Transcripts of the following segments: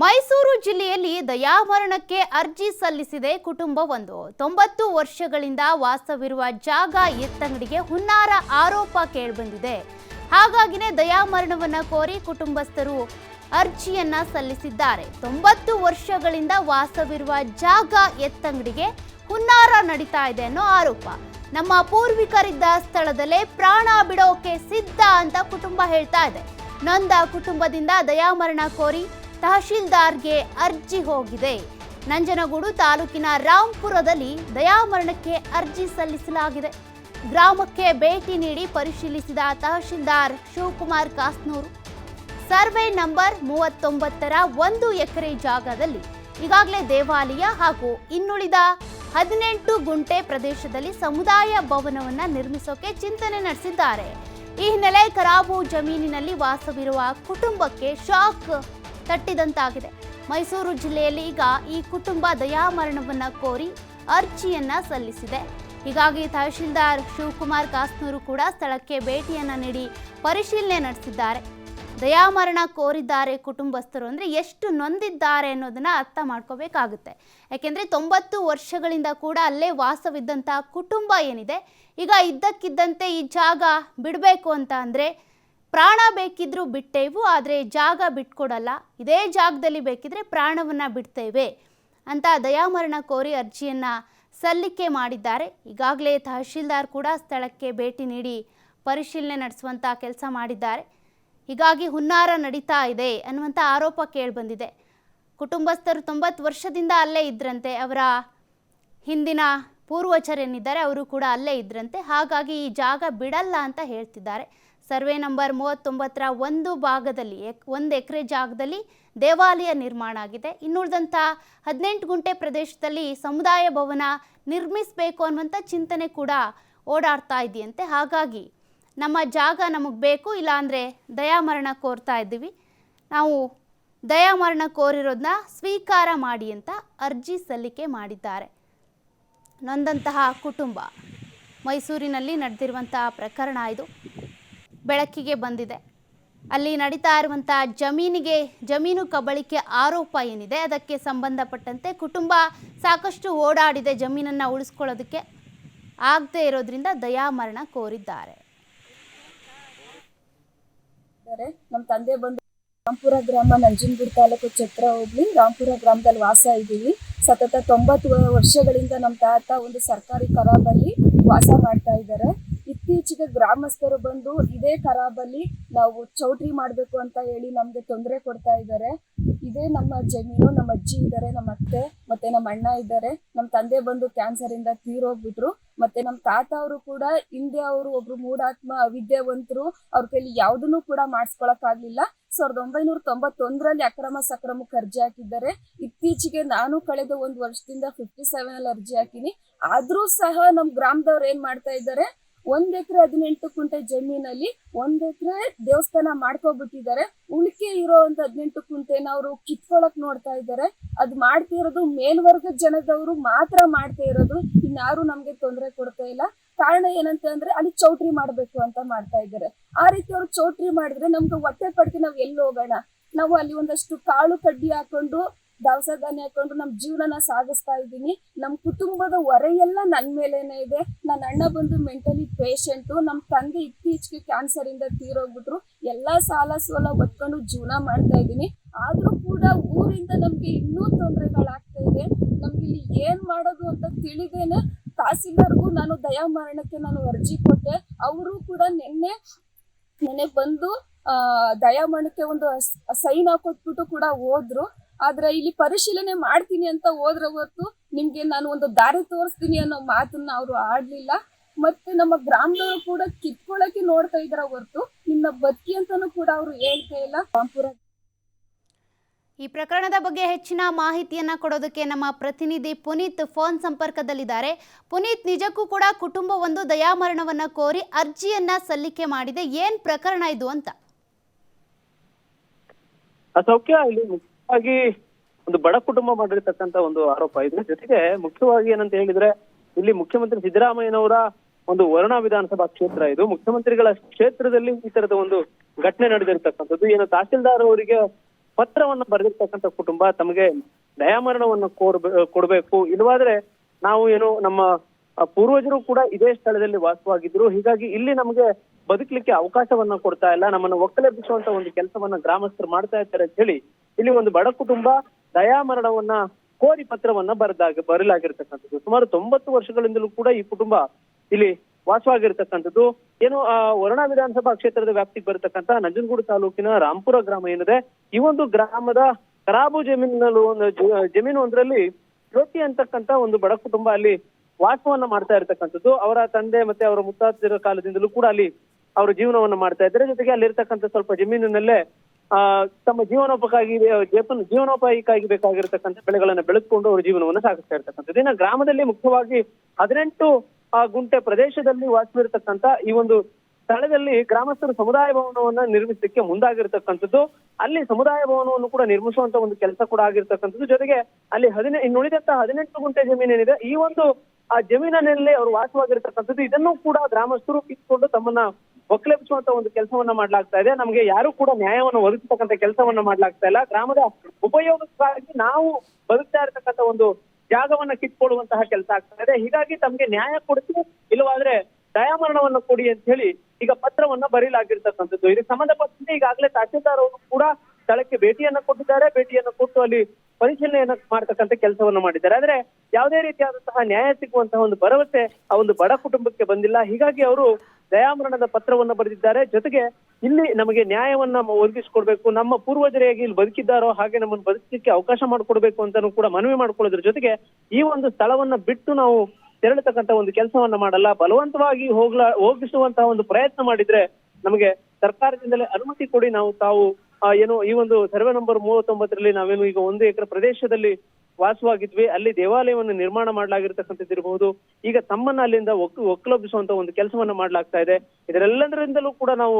ಮೈಸೂರು ಜಿಲ್ಲೆಯಲ್ಲಿ ದಯಾಮರಣಕ್ಕೆ ಅರ್ಜಿ ಸಲ್ಲಿಸಿದೆ ಕುಟುಂಬವೊಂದು. ತೊಂಬತ್ತು ವರ್ಷಗಳಿಂದ ವಾಸವಿರುವ ಜಾಗ ಎತ್ತಂಗಡಿಗೆ ಹುನ್ನಾರ ಆರೋಪ ಕೇಳಿಬಂದಿದೆ. ಹಾಗಾಗಿನೇ ದಯಾಮರಣವನ್ನ ಕೋರಿ ಕುಟುಂಬಸ್ಥರು ಅರ್ಜಿಯನ್ನ ಸಲ್ಲಿಸಿದ್ದಾರೆ. ತೊಂಬತ್ತು ವರ್ಷಗಳಿಂದ ವಾಸವಿರುವ ಜಾಗ ಎತ್ತಂಗಡಿಗೆ ಹುನ್ನಾರ ನಡೀತಾ ಇದೆ ಅನ್ನೋ ಆರೋಪ. ನಮ್ಮ ಪೂರ್ವಿಕರಿದ್ದ ಸ್ಥಳದಲ್ಲೇ ಪ್ರಾಣ ಬಿಡೋಕೆ ಸಿದ್ಧ ಅಂತ ಕುಟುಂಬ ಹೇಳ್ತಾ ಇದೆ. ನೊಂದ ಕುಟುಂಬದಿಂದ ದಯಾಮರಣ ಕೋರಿ ತಹಶೀಲ್ದಾರ್ಗೆ ಅರ್ಜಿ ಹೋಗಿದೆ. ನಂಜನಗೂಡು ತಾಲೂಕಿನ ರಾಂಪುರದಲ್ಲಿ ದಯಾಮರಣಕ್ಕೆ ಅರ್ಜಿ ಸಲ್ಲಿಸಲಾಗಿದೆ. ಗ್ರಾಮಕ್ಕೆ ಭೇಟಿ ನೀಡಿ ಪರಿಶೀಲಿಸಿದ ತಹಶೀಲ್ದಾರ್ ಶಿವಕುಮಾರ್ ಕಾಸ್ನೂರು. ಸರ್ವೆ ನಂಬರ್ ಮೂವತ್ತೊಂಬತ್ತರ ಒಂದು ಎಕರೆ ಜಾಗದಲ್ಲಿ ಈಗಾಗಲೇ ದೇವಾಲಯ ಹಾಗೂ ಇನ್ನುಳಿದ ಹದಿನೆಂಟು ಗುಂಟೆ ಪ್ರದೇಶದಲ್ಲಿ ಸಮುದಾಯ ಭವನವನ್ನ ನಿರ್ಮಿಸೋಕೆ ಚಿಂತನೆ ನಡೆಸಿದ್ದಾರೆ. ಈ ಹಿನ್ನೆಲೆ ಕರಾಬು ಜಮೀನಿನಲ್ಲಿ ವಾಸವಿರುವ ಕುಟುಂಬಕ್ಕೆ ಶಾಕ್ ತಟ್ಟಿದಂತಾಗಿದೆ. ಮೈಸೂರು ಜಿಲ್ಲೆಯಲ್ಲಿ ಈಗ ಈ ಕುಟುಂಬ ದಯಾಮರಣವನ್ನು ಕೋರಿ ಅರ್ಜಿಯನ್ನ ಸಲ್ಲಿಸಿದೆ. ಹೀಗಾಗಿ ತಹಶೀಲ್ದಾರ್ ಶಿವಕುಮಾರ್ ಕಾಸ್ನೂರು ಕೂಡ ಸ್ಥಳಕ್ಕೆ ಭೇಟಿಯನ್ನ ನೀಡಿ ಪರಿಶೀಲನೆ ನಡೆಸಿದ್ದಾರೆ. ದಯಾಮರಣ ಕೋರಿದ್ದಾರೆ ಕುಟುಂಬಸ್ಥರು ಅಂದರೆ ಎಷ್ಟು ನೊಂದಿದ್ದಾರೆ ಅನ್ನೋದನ್ನ ಅರ್ಥ ಮಾಡ್ಕೋಬೇಕಾಗುತ್ತೆ. ಯಾಕೆಂದರೆ ತೊಂಬತ್ತು ವರ್ಷಗಳಿಂದ ಕೂಡ ಅಲ್ಲೇ ವಾಸವಿದ್ದಂಥ ಕುಟುಂಬ ಏನಿದೆ, ಈಗ ಇದ್ದಕ್ಕಿದ್ದಂತೆ ಈ ಜಾಗ ಬಿಡಬೇಕು ಅಂತ ಅಂದರೆ ಪ್ರಾಣ ಬೇಕಿದ್ರೂ ಬಿಟ್ಟೇವು, ಆದರೆ ಜಾಗ ಬಿಟ್ಕೊಡಲ್ಲ. ಇದೇ ಜಾಗದಲ್ಲಿ ಬೇಕಿದ್ರೆ ಪ್ರಾಣವನ್ನು ಬಿಡ್ತೇವೆ ಅಂತ ದಯಾಮರಣ ಕೋರಿ ಅರ್ಜಿಯನ್ನು ಸಲ್ಲಿಕೆ ಮಾಡಿದ್ದಾರೆ. ಈಗಾಗಲೇ ತಹಶೀಲ್ದಾರ್ ಕೂಡ ಸ್ಥಳಕ್ಕೆ ಭೇಟಿ ನೀಡಿ ಪರಿಶೀಲನೆ ನಡೆಸುವಂಥ ಕೆಲಸ ಮಾಡಿದ್ದಾರೆ. ಹೀಗಾಗಿ ಹುನ್ನಾರ ನಡೀತಾ ಇದೆ ಅನ್ನುವಂಥ ಆರೋಪ ಕೇಳಿಬಂದಿದೆ. ಕುಟುಂಬಸ್ಥರು ತೊಂಬತ್ತು ವರ್ಷದಿಂದ ಅಲ್ಲೇ ಇದ್ರಂತೆ, ಅವರ ಹಿಂದಿನ ಪೂರ್ವಜರೇನಿದ್ದಾರೆ, ಅವರು ಕೂಡ ಅಲ್ಲೇ ಇದ್ರಂತೆ. ಹಾಗಾಗಿ ಈ ಜಾಗ ಬಿಡಲ್ಲ ಅಂತ ಹೇಳ್ತಿದ್ದಾರೆ. ಸರ್ವೆ ನಂಬರ್ ಮೂವತ್ತೊಂಬತ್ತರ ಒಂದು ಭಾಗದಲ್ಲಿ ಎಕ್ ಒಂದು ಎಕರೆ ಜಾಗದಲ್ಲಿ ದೇವಾಲಯ ನಿರ್ಮಾಣ ಆಗಿದೆ. ಇನ್ನುಳಿದಂಥ ಹದಿನೆಂಟು ಗುಂಟೆ ಪ್ರದೇಶದಲ್ಲಿ ಸಮುದಾಯ ಭವನ ನಿರ್ಮಿಸಬೇಕು ಅನ್ನುವಂಥ ಚಿಂತನೆ ಕೂಡ ಓಡಾಡ್ತಾ ಇದೆಯಂತೆ. ಹಾಗಾಗಿ ನಮ್ಮ ಜಾಗ ನಮಗೆ ಬೇಕು, ಇಲ್ಲಾಂದರೆ ದಯಾಮರಣ ಕೋರ್ತಾ ಇದ್ದೀವಿ. ನಾವು ದಯಾಮರಣ ಕೋರಿರೋದನ್ನ ಸ್ವೀಕಾರ ಮಾಡಿ ಅಂತ ಅರ್ಜಿ ಸಲ್ಲಿಕೆ ಮಾಡಿದ್ದಾರೆ. ನೊಂದಂತಹ ಕುಟುಂಬ ಮೈಸೂರಿನಲ್ಲಿ ನಡೆದಿರುವಂತಹ ಪ್ರಕರಣ ಇದು. ಬೆಳಕಿಗೆ ಬಂದಿದೆ. ಅಲ್ಲಿ ನಡೀತಾ ಇರುವಂಥ ಜಮೀನಿಗೆ, ಜಮೀನು ಕಬಳಿಕೆ ಆರೋಪ ಏನಿದೆ, ಅದಕ್ಕೆ ಸಂಬಂಧಪಟ್ಟಂತೆ ಕುಟುಂಬ ಸಾಕಷ್ಟು ಓಡಾಡಿದೆ ಜಮೀನನ್ನು ಉಳಿಸ್ಕೊಳ್ಳೋದಕ್ಕೆ. ಆಗದೇ ಇರೋದ್ರಿಂದ ದಯಾಮರಣ ಕೋರಿದ್ದಾರೆ. ನಮ್ಮ ತಂದೆ ಬಂದು ರಾಂಪುರ ಗ್ರಾಮ ನಂಜನಗೂಡು ತಾಲೂಕು ಚತ್ರ ಹೋಗ್ಲಿ, ರಾಂಪುರ ಗ್ರಾಮದಲ್ಲಿ ವಾಸ ಇದ್ದೀವಿ. ಸತತ ತೊಂಬತ್ತು ವರ್ಷಗಳಿಂದ ನಮ್ಮ ತಾತ ಒಂದು ಸರ್ಕಾರಿ ಕರಾಬಲ್ಲಿ ವಾಸ ಮಾಡ್ತಾ ಇದ್ದಾರೆ. ಇತ್ತೀಚೆಗೆ ಗ್ರಾಮಸ್ಥರು ಬಂದು ಇದೇ ಖರಾಬಲ್ಲಿ ನಾವು ಚೌಟ್ರಿ ಮಾಡಬೇಕು ಅಂತ ಹೇಳಿ ನಮಗೆ ತೊಂದರೆ ಕೊಡ್ತಾ ಇದ್ದಾರೆ. ಇದೇ ನಮ್ಮ ಜಮೀನು, ನಮ್ಮ ಅಜ್ಜಿ ಇದ್ದಾರೆ, ನಮ್ಮ ಅತ್ತೆ ಮತ್ತೆ ನಮ್ಮ ಅಣ್ಣ ಇದ್ದಾರೆ. ನಮ್ಮ ತಂದೆ ಬಂದು ಕ್ಯಾನ್ಸರ್ ಇಂದ ತೀರೋಗ್ಬಿಟ್ರು. ಮತ್ತೆ ನಮ್ಮ ತಾತ ಅವರು ಕೂಡ ಹಿಂದೆ ಅವರು ಒಬ್ರು ಮೂಢಾತ್ಮ ಅವಿದ್ಯಾವಂತರು, ಅವ್ರ ಕೈಲಿ ಯಾವ್ದನ್ನು ಕೂಡ ಮಾಡಿಸ್ಕೊಳಕ್ ಆಗ್ಲಿಲ್ಲ. ಸಾವಿರದ ಒಂಬೈನೂರ ತೊಂಬತ್ತೊಂದರಲ್ಲಿ ಅಕ್ರಮ ಸಕ್ರಮಕ್ಕೆ ಅರ್ಜಿ ಹಾಕಿದ್ದಾರೆ. ಇತ್ತೀಚೆಗೆ ನಾನು ಕಳೆದ ಒಂದು ವರ್ಷದಿಂದ ಫಿಫ್ಟಿ ಸೆವೆನ್ ಅಲ್ಲಿ ಅರ್ಜಿ ಹಾಕಿನಿ. ಆದ್ರೂ ಸಹ ನಮ್ ಗ್ರಾಮದವ್ರು ಏನ್ ಮಾಡ್ತಾ ಇದ್ದಾರೆ? ಒಂದ್ ಎಕರೆ ಹದಿನೆಂಟು ಕುಂಟೆ ಜಮೀನಲ್ಲಿ ಒಂದ್ ಎಕರೆ ದೇವಸ್ಥಾನ ಮಾಡ್ಕೊಬಿಟ್ಟಿದ್ದಾರೆ. ಉಳಿಕೆ ಇರೋಂತ ಹದಿನೆಂಟು ಕುಂಟೆನ ಅವರು ಕಿತ್ಕೊಳಕ್ ನೋಡ್ತಾ ಇದ್ದಾರೆ. ಅದ್ ಮಾಡ್ತಿರೋದು ಮೇಲ್ವರ್ಗದ ಜನದವರು ಮಾತ್ರ ಮಾಡ್ತಾ ಇರೋದು. ಇನ್ಯಾರು ನಮ್ಗೆ ತೊಂದರೆ ಕೊಡ್ತಾ ಇಲ್ಲ. ಕಾರಣ ಏನಂತ ಅಂದ್ರೆ ಅಲ್ಲಿ ಚೌಟ್ರಿ ಮಾಡ್ಬೇಕು ಅಂತ ಮಾಡ್ತಾ ಇದ್ದಾರೆ. ಆ ರೀತಿ ಅವ್ರು ಚೌಟ್ರಿ ಮಾಡಿದ್ರೆ ನಮ್ಗೆ ಹೊಟ್ಟೆ ಪಡ್ಕೆ ನಾವ್ ಎಲ್ಲಿ ಹೋಗೋಣ? ನಾವು ಅಲ್ಲಿ ಒಂದಷ್ಟು ಕಾಳು ಕಡ್ಡಿ ಹಾಕೊಂಡು ದವಸ ಧಾನ್ಯ ಹಾಕೊಂಡು ನಮ್ ಜೀವನನ ಸಾಗಿಸ್ತಾ ಇದ್ದೀನಿ. ನಮ್ ಕುಟುಂಬದ ಹೊರೆಯೆಲ್ಲ ಎಲ್ಲ ನನ್ ಮೇಲೇನೆ ಇದೆ. ನನ್ನ ಅಣ್ಣ ಬಂದು ಮೆಂಟಲಿ ಪೇಷಂಟ್ ನಮ್ ತಂದೆ ಇತ್ತೀಚೆಗೆ ಕ್ಯಾನ್ಸರ್ ಇಂದ ತೀರೋಗ್ಬಿಟ್ರು. ಎಲ್ಲಾ ಸಾಲ ಸೋಲ ಒತ್ಕೊಂಡು ಜೀವನ ಮಾಡ್ತಾ ಇದ್ದೀನಿ. ಆದ್ರೂ ಕೂಡ ಊರಿಂದ ನಮ್ಗೆ ಇನ್ನೂ ತೊಂದರೆಗಳಾಗ್ತಾ ಇದೆ. ನಮ್ಗೆ ಇಲ್ಲಿ ಏನ್ ಮಾಡೋದು ಅಂತ ತಿಳಿದೇನೆ ತಹಸೀಲ್ದಾರ್ಗೂ ನಾನು ದಯಾಮರಣಕ್ಕೆ ನಾನು ಅರ್ಜಿ ಕೊಟ್ಟೆ. ಅವರು ಕೂಡ ನಿನ್ನೆ ನೆನೆ ಬಂದು ದಯಾಮರಣಕ್ಕೆ ಒಂದು ಸೈನ್ ಹಾಕೊಟ್ಬಿಟ್ಟು ಕೂಡ ಹೋದ್ರು. ಆದ್ರೆ ಇಲ್ಲಿ ಪರಿಶೀಲನೆ ಮಾಡ್ತೀನಿ ಅಂತ ಹೋದ್ರ ಹೊರತು ನಿಮ್ಗೆ ನಾನು ಒಂದು ದಾರಿ ತೋರಿಸ್ತೀನಿ ಅನ್ನೋ ಮಾತನ್ನ ಅವರು ಆಡ್ಲಿಲ್ಲ. ಮತ್ತೆ ನಮ್ಮ ಗ್ರಾಮದವರು ಕೂಡ ಕಿತ್ಕೊಳಕ್ಕೆ ನೋಡ್ತಾ ಇದ್ರ ಹೊರತು. ನಿನ್ನ ಬದುಕಿ ಅಂತಾನು ಕೂಡ ಅವರು ಹೇಳ್ತಾ ಇಲ್ಲ. ರಾಂಪುರ ಈ ಪ್ರಕರಣದ ಬಗ್ಗೆ ಹೆಚ್ಚಿನ ಮಾಹಿತಿಯನ್ನ ಕೊಡೋದಕ್ಕೆ ನಮ್ಮ ಪ್ರತಿನಿಧಿ ಪುನೀತ್ ಫೋನ್ ಸಂಪರ್ಕದಲ್ಲಿದ್ದಾರೆ. ಪುನೀತ್ ನಿಜಕ್ಕೂ ಕೂಡ ಕುಟುಂಬ ಒಂದು ದಯಾಮರಣವನ್ನ ಕೋರಿ ಅರ್ಜಿಯನ್ನ ಸಲ್ಲಿಕೆ ಮಾಡಿದೆ. ಏನ್ ಪ್ರಕರಣ ಇದು ಅಂತ? ಸೌಖ್ಯ ಇಲ್ಲಿ ಮುಖ್ಯವಾಗಿ ಒಂದು ಬಡ ಕುಟುಂಬ ಮಾಡಿರ್ತಕ್ಕಂತ ಒಂದು ಆರೋಪ. ಇದೆ ಜೊತೆಗೆ ಮುಖ್ಯವಾಗಿ ಏನಂತ ಹೇಳಿದ್ರೆ, ಇಲ್ಲಿ ಮುಖ್ಯಮಂತ್ರಿ ಸಿದ್ದರಾಮಯ್ಯನವರ ಒಂದು ವರುಣಾ ವಿಧಾನಸಭಾ ಕ್ಷೇತ್ರ ಇದು. ಮುಖ್ಯಮಂತ್ರಿಗಳ ಕ್ಷೇತ್ರದಲ್ಲಿ ಈ ತರದ ಒಂದು ಘಟನೆ ನಡೆದಿರ್ತಕ್ಕಂಥದ್ದು. ಏನು ತಹಸೀಲ್ದಾರ್ ಅವರಿಗೆ ಪತ್ರವನ್ನ ಬರೆದಿರ್ತಕ್ಕಂಥ ಕುಟುಂಬ, ತಮಗೆ ದಯಾಮರಣವನ್ನು ಕೋರ್ಬ ಕೊಡ್ಬೇಕು. ಇಲ್ಲವಾದ್ರೆ ನಾವು ಏನು ನಮ್ಮ ಪೂರ್ವಜರು ಕೂಡ ಇದೇ ಸ್ಥಳದಲ್ಲಿ ವಾಸವಾಗಿದ್ರು ಹೀಗಾಗಿ ಇಲ್ಲಿ ನಮಗೆ ಬದುಕಲಿಕ್ಕೆ ಅವಕಾಶವನ್ನ ಕೊಡ್ತಾ ಇಲ್ಲ. ನಮ್ಮನ್ನ ಒಕ್ಕಲೆಬ್ಬಿಸುವಂತ ಒಂದು ಕೆಲಸವನ್ನ ಗ್ರಾಮಸ್ಥರು ಮಾಡ್ತಾ ಇದ್ದಾರೆ ಅಂತ ಹೇಳಿ ಇಲ್ಲಿ ಒಂದು ಬಡ ಕುಟುಂಬ ದಯಾಮರಣವನ್ನ ಕೋರಿ ಪತ್ರವನ್ನ ಬರೆದಾಗ ಬರಲಾಗಿರ್ತಕ್ಕಂಥದ್ದು ಸುಮಾರು ತೊಂಬತ್ತು ವರ್ಷಗಳಿಂದಲೂ ಕೂಡ ಈ ಕುಟುಂಬ ಇಲ್ಲಿ ವಾಸವಾಗಿರ್ತಕ್ಕಂಥದ್ದು. ಏನು, ಆ, ವರುಣ ವಿಧಾನಸಭಾ ಕ್ಷೇತ್ರದ ವ್ಯಾಪ್ತಿಗೆ ಬರತಕ್ಕಂತ ನಂಜನಗೂಡು ತಾಲೂಕಿನ ರಾಂಪುರ ಗ್ರಾಮ ಏನಿದೆ, ಈ ಒಂದು ಗ್ರಾಮದ ಕರಾಬು ಜಮೀನಲ್ಲೂ ಒಂದು ಜಮೀನು ಒಂದರಲ್ಲಿ ಜ್ಯೋತಿ ಅಂತಕ್ಕಂತ ಒಂದು ಬಡ ಕುಟುಂಬ ಅಲ್ಲಿ ವಾಸವನ್ನ ಮಾಡ್ತಾ ಇರ್ತಕ್ಕಂಥದ್ದು. ಅವರ ತಂದೆ ಮತ್ತೆ ಅವರ ಮುತ್ತಾತಿರ ಕಾಲದಿಂದಲೂ ಕೂಡ ಅಲ್ಲಿ ಅವರ ಜೀವನವನ್ನ ಮಾಡ್ತಾ ಇದ್ದಾರೆ. ಜೊತೆಗೆ ಅಲ್ಲಿರ್ತಕ್ಕಂಥ ಸ್ವಲ್ಪ ಜಮೀನಿನಲ್ಲೇ ತಮ್ಮ ಜೀವನೋಪಕ್ಕಾಗಿ ಜೀವನ, ಜೀವನೋಪಾಯಕ್ಕಾಗಿ ಬೇಕಾಗಿರ್ತಕ್ಕಂಥ ಬೆಳೆಗಳನ್ನ ಬೆಳೆದುಕೊಂಡು ಅವರ ಜೀವನವನ್ನು ಸಾಗಿಸ್ತಾ ಇರ್ತಕ್ಕಂಥದ್ದು. ಇನ್ನು ಗ್ರಾಮದಲ್ಲಿ ಮುಖ್ಯವಾಗಿ ಹದಿನೆಂಟು ಗುಂಟೆ ಪ್ರದೇಶದಲ್ಲಿ ವಾಸವಿರ್ತಕ್ಕಂಥ ಈ ಒಂದು ಸ್ಥಳದಲ್ಲಿ ಗ್ರಾಮಸ್ಥರು ಸಮುದಾಯ ಭವನವನ್ನ ನಿರ್ಮಿಸಲಿಕ್ಕೆ ಮುಂದಾಗಿರ್ತಕ್ಕಂಥದ್ದು. ಅಲ್ಲಿ ಸಮುದಾಯ ಭವನವನ್ನು ಕೂಡ ನಿರ್ಮಿಸುವಂತ ಒಂದು ಕೆಲಸ ಕೂಡ ಆಗಿರ್ತಕ್ಕಂಥದ್ದು. ಜೊತೆಗೆ ಅಲ್ಲಿ ಹದಿನ ಇನ್ನುಳಿದಂತ ಹದಿನೆಂಟು ಗುಂಟೆ ಜಮೀನೇನಿದೆ, ಈ ಒಂದು, ಆ, ಜಮೀನಿನಲ್ಲಿ ಅವರು ವಾಸವಾಗಿರ್ತಕ್ಕಂಥದ್ದು. ಇದನ್ನು ಕೂಡ ಗ್ರಾಮಸ್ಥರು ಕಿತ್ಕೊಂಡು ತಮ್ಮನ್ನ ಒಕ್ಕಲೆಬ್ಬಿಸುವಂತ ಒಂದು ಕೆಲಸವನ್ನ ಮಾಡ್ಲಾಗ್ತಾ ಇದೆ. ನಮಗೆ ಯಾರು ಕೂಡ ನ್ಯಾಯವನ್ನು ಒದಗಿಸ್ತಕ್ಕಂಥ ಕೆಲಸವನ್ನ ಮಾಡ್ಲಾಗ್ತಾ ಇಲ್ಲ. ಗ್ರಾಮದ ಉಪಯೋಗಕ್ಕಾಗಿ ನಾವು ಬದುಕ್ತಾ ಇರತಕ್ಕಂಥ ಒಂದು ಜಾಗವನ್ನ ಕಿತ್ಕೊಳ್ಳುವಂತಹ ಕೆಲಸ ಆಗ್ತಾ ಇದೆ. ಹೀಗಾಗಿ ತಮ್ಗೆ ನ್ಯಾಯ ಕೊಡಿಸಿ ಇಲ್ಲವಾದ್ರೆ ದಯಾಮರಣವನ್ನ ಕೊಡಿ ಅಂತ ಹೇಳಿ ಈಗ ಪತ್ರವನ್ನ ಬರೀಲಾಗಿರ್ತಕ್ಕಂಥದ್ದು. ಇದಕ್ಕೆ ಸಂಬಂಧಪಟ್ಟಂತೆ ಈಗಾಗಲೇ ತಹಸೀಲ್ದಾರ್ ಅವರು ಕೂಡ ಸ್ಥಳಕ್ಕೆ ಭೇಟಿಯನ್ನ ಕೊಟ್ಟಿದ್ದಾರೆ. ಭೇಟಿಯನ್ನ ಕೊಟ್ಟು ಅಲ್ಲಿ ಪರಿಶೀಲನೆಯನ್ನ ಮಾಡ್ತಕ್ಕಂಥ ಕೆಲಸವನ್ನ ಮಾಡಿದ್ದಾರೆ. ಆದ್ರೆ ಯಾವುದೇ ರೀತಿಯಾದಂತಹ ನ್ಯಾಯ ಸಿಗುವಂತಹ ಒಂದು ಭರವಸೆ ಆ ಒಂದು ಬಡ ಕುಟುಂಬಕ್ಕೆ ಬಂದಿಲ್ಲ. ಹೀಗಾಗಿ ಅವರು ದಯಾಮರಣದ ಪತ್ರವನ್ನ ಬರೆದಿದ್ದಾರೆ. ಜೊತೆಗೆ ಇಲ್ಲಿ ನಮಗೆ ನ್ಯಾಯವನ್ನ ಒದಗಿಸಿಕೊಡ್ಬೇಕು. ನಮ್ಮ ಪೂರ್ವಜರು ಇಲ್ಲಿ ಬದುಕಿದ್ದಾರೋ ಹಾಗೆ ನಮ್ಮನ್ನು ಬದುಕಲಿಕ್ಕೆ ಅವಕಾಶ ಮಾಡಿಕೊಡ್ಬೇಕು ಅಂತಾನು ಕೂಡ ಮನವಿ ಮಾಡ್ಕೊಳ್ಳೋದ್ರ ಜೊತೆಗೆ ಈ ಒಂದು ಸ್ಥಳವನ್ನ ಬಿಟ್ಟು ನಾವು ತೆರಳತಕ್ಕಂತ ಒಂದು ಕೆಲಸವನ್ನ ಮಾಡಲ್ಲ. ಬಲವಂತವಾಗಿ ಹೋಗ್ಲಾ ಹೋಗಿಸುವಂತಹ ಒಂದು ಪ್ರಯತ್ನ ಮಾಡಿದ್ರೆ ನಮಗೆ ಸರ್ಕಾರದಿಂದಲೇ ಅನುಮತಿ ಕೊಡಿ ನಾವು ತಾವು ಏನು ಈ ಒಂದು ಸರ್ವೆ ನಂಬರ್ ಮೂವತ್ತೊಂಬತ್ತರಲ್ಲಿ ನಾವೇನು ಈಗ ಒಂದು ಎಕರೆ ಪ್ರದೇಶದಲ್ಲಿ ವಾಸವಾಗಿದ್ವಿ. ಅಲ್ಲಿ ದೇವಾಲಯವನ್ನು ನಿರ್ಮಾಣ ಮಾಡಲಾಗಿರ್ತಕ್ಕಂಥದ್ದಿರಬಹುದು ಈಗ ತಮ್ಮನ್ನ ಅಲ್ಲಿಂದ ಒಕ್, ಒಕ್ಕಲೊಬ್ಬಿಸುವಂತ ಒಂದು ಕೆಲಸವನ್ನ ಮಾಡ್ಲಾಗ್ತಾ ಇದೆ. ಇದರೆಲ್ಲದರಿಂದಲೂ ಕೂಡ ನಾವು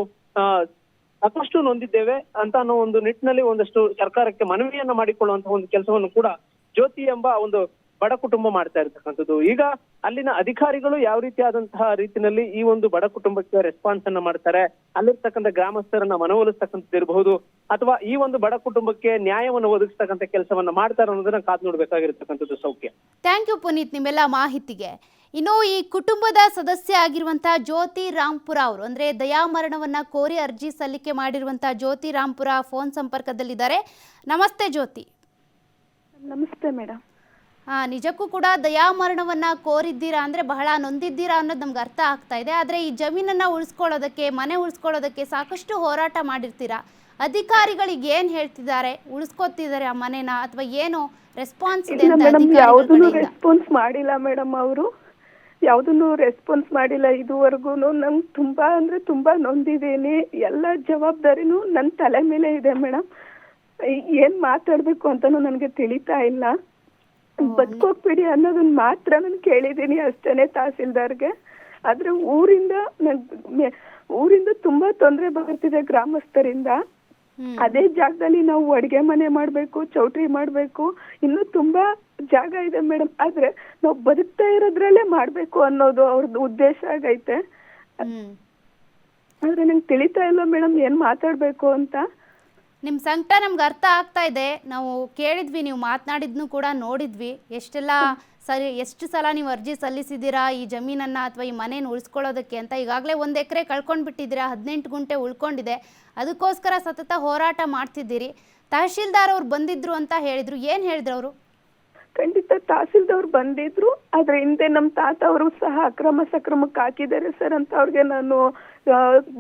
ಸಾಕಷ್ಟು ನೊಂದಿದ್ದೇವೆ ಅಂತ ಅನ್ನೋ ಒಂದು ನಿಟ್ಟಿನಲ್ಲಿ ಒಂದಷ್ಟು ಸರ್ಕಾರಕ್ಕೆ ಮನವಿಯನ್ನ ಮಾಡಿಕೊಳ್ಳುವಂತಹ ಒಂದು ಕೆಲಸವನ್ನು ಕೂಡ ಜ್ಯೋತಿ ಎಂಬ ಒಂದು ಬಡ ಕುಟುಂಬ ಮಾಡ್ತಾ ಇರ್ತಕ್ಕಂಥದ್ದು. ಈಗ ಅಲ್ಲಿನ ಅಧಿಕಾರಿಗಳು ಯಾವ ರೀತಿಯಾದಂತಹ ರೀತಿಯಲ್ಲಿ ಈ ಒಂದು ಬಡ ಕುಟುಂಬಕ್ಕೆ ರೆಸ್ಪಾನ್ಸ್ ಅನ್ನ ಮಾಡ್ತಾರೆ ಅಲ್ಲಿರ್ತಕ್ಕಂಥ ಗ್ರಾಮಸ್ಥರನ್ನ ಮನವೊಲಿಸ್ತಕ್ಕಂಥದ್ದು ಇರಬಹುದು ಅಥವಾ ಈ ಒಂದು ಬಡ ಕುಟುಂಬಕ್ಕೆ ನ್ಯಾಯವನ್ನು ಒದಗಿಸ್ತಕ್ಕಂಥ ಕೆಲಸವನ್ನ ಮಾಡ್ತಾರೆ ಅನ್ನೋದನ್ನ ಕಾದು ನೋಡ್ಬೇಕಾಗಿರ್ತಕ್ಕಂಥದ್ದು ಸೌಖ್ಯ. ಥ್ಯಾಂಕ್ ಯು ಪುನೀತ್ ನಿಮ್ಮೆಲ್ಲ ಮಾಹಿತಿಗೆ. ಇನ್ನು ಈ ಕುಟುಂಬದ ಸದಸ್ಯ ಆಗಿರುವಂತಹ ಜ್ಯೋತಿ ರಾಂಪುರ ಅವರು ಅಂದ್ರೆ ದಯಾಮರಣವನ್ನ ಕೋರಿ ಅರ್ಜಿ ಸಲ್ಲಿಕೆ ಮಾಡಿರುವಂತಹ ಜ್ಯೋತಿ ರಾಂಪುರ ಫೋನ್ ಸಂಪರ್ಕದಲ್ಲಿದ್ದಾರೆ. ನಮಸ್ತೆ ಜ್ಯೋತಿ. ನಮಸ್ತೆ ಮೇಡಮ್ ನಿಜಕ್ಕೂ ಕೂಡ ದಯಾಮರಣವನ್ನ ಕೋರಿದ್ದೀರಾ ಅಂದ್ರೆ ಬಹಳ ನೊಂದಿದ್ದೀರಾ ಅನ್ನೋದು ನಮ್ಗೆ ಅರ್ಥ ಆಗ್ತಾ ಇದೆ. ಆದ್ರೆ ಈ ಜಮೀನನ್ನ ಉಳಿಸ್ಕೊಳ್ಳೋದಕ್ಕೆ ಮನೆ ಉಳಿಸ್ಕೊಳ್ಳೋದಕ್ಕೆ ಸಾಕಷ್ಟು ಹೋರಾಟ ಮಾಡಿರ್ತೀರಾ? ಅಧಿಕಾರಿಗಳಿಗೆ ಏನು ಹೇಳ್ತಿದ್ದಾರೆ? ಉಳಿಸ್ಕೊತಿದ್ದಾರೆ ಆ ಮನೆನ ಅಥವಾ ಏನು ರೆಸ್ಪಾನ್ಸ್ ಇದೆ? ರೆಸ್ಪಾನ್ಸ್ ಮಾಡಿಲ್ಲ ಮೇಡಮ್ ಅವರು. ಯಾವುದನ್ನು ರೆಸ್ಪಾನ್ಸ್ ಮಾಡಿಲ್ಲ ಇದುವರೆಗೂ ನಂಗೆ ತುಂಬಾ ಅಂದ್ರೆ ತುಂಬಾ ನೊಂದಿದ್ದೀನಿ. ಎಲ್ಲ ಜವಾಬ್ದಾರಿನೂ ನನ್ನ ತಲೆ ಮೇಲೆ ಇದೆ ಮೇಡಮ್ ಏನ್ ಮಾತಾಡ್ಬೇಕು ಅಂತಾನು ನನಗೆ ತಿಳಿತಾ ಇಲ್ಲ. ಬದುಕೋಗ್ಬಿಡಿ ಅನ್ನೋದನ್ನ ಮಾತ್ರ ನಾನು ಕೇಳಿದ್ದೀನಿ ಅಷ್ಟೇನೆ ತಹಸೀಲ್ದಾರ್ಗೆ. ಆದ್ರೆ ಊರಿಂದ ಊರಿಂದ ತುಂಬಾ ತೊಂದರೆ ಬರ್ತಿದೆ ಗ್ರಾಮಸ್ಥರಿಂದ. ಅದೇ ಜಾಗದಲ್ಲಿ ನಾವು ಅಡಿಗೆ ಮನೆ ಮಾಡ್ಬೇಕು ಚೌಟ್ರಿ ಮಾಡ್ಬೇಕು ಇನ್ನು ತುಂಬಾ ಜಾಗ ಇದೆ ಮೇಡಮ್ ಆದ್ರೆ ನಾವು ಬದುಕ್ತಾ ಇರೋದ್ರಲ್ಲೇ ಮಾಡ್ಬೇಕು ಅನ್ನೋದು ಅವ್ರದ್ದು ಉದ್ದೇಶ ಆಗೈತೆ. ಆದ್ರೆ ನಂಗೆ ತಿಳಿತಾ ಇಲ್ಲ ಮೇಡಮ್ ಏನ್ ಮಾತಾಡ್ಬೇಕು ಅಂತ. ನಿಮ್ಮ ಸಂಕಟ ನಮ್ಗೆ ಅರ್ಥ ಆಗ್ತಾ ಇದೆ. ನಾವು ಕೇಳಿದ್ವಿ, ನೀವು ಮಾತನಾಡಿದ್ನು ಕೂಡ ನೋಡಿದ್ವಿ. ಎಷ್ಟೆಲ್ಲ ಸರಿ, ಎಷ್ಟು ಸಲ ನೀವು ಅರ್ಜಿ ಸಲ್ಲಿಸಿದ್ದೀರಾ? ಈ ಜಮೀನನ್ನು ಅಥವಾ ಈ ಮನೇನ ಉಳಿಸ್ಕೊಳ್ಳೋದಕ್ಕೆ ಅಂತ ಈಗಾಗಲೇ ಒಂದು ಎಕರೆ ಕಳ್ಕೊಂಡು ಬಿಟ್ಟಿದ್ದೀರಾ ಹದಿನೆಂಟು ಗುಂಟೆ ಉಳ್ಕೊಂಡಿದೆ. ಅದಕ್ಕೋಸ್ಕರ ಸತತ ಹೋರಾಟ ಮಾಡ್ತಿದ್ದೀರಿ. ತಹಶೀಲ್ದಾರ್ ಅವ್ರು ಬಂದಿದ್ರು ಅಂತ ಹೇಳಿದ್ರು. ಏನು ಹೇಳಿದ್ರು ಅವರು? ಖಂಡಿತ ತಹಸೀಲ್ದವ್ರು ಬಂದಿದ್ರು. ಆದ್ರೆ ಹಿಂದೆ ನಮ್ಮ ತಾತ ಅವರು ಸಹ ಅಕ್ರಮ ಸಕ್ರಮಕ್ಕೆ ಹಾಕಿದ್ದಾರೆ ಸರ್ ಅಂತ ಅವ್ರಿಗೆ ನಾನು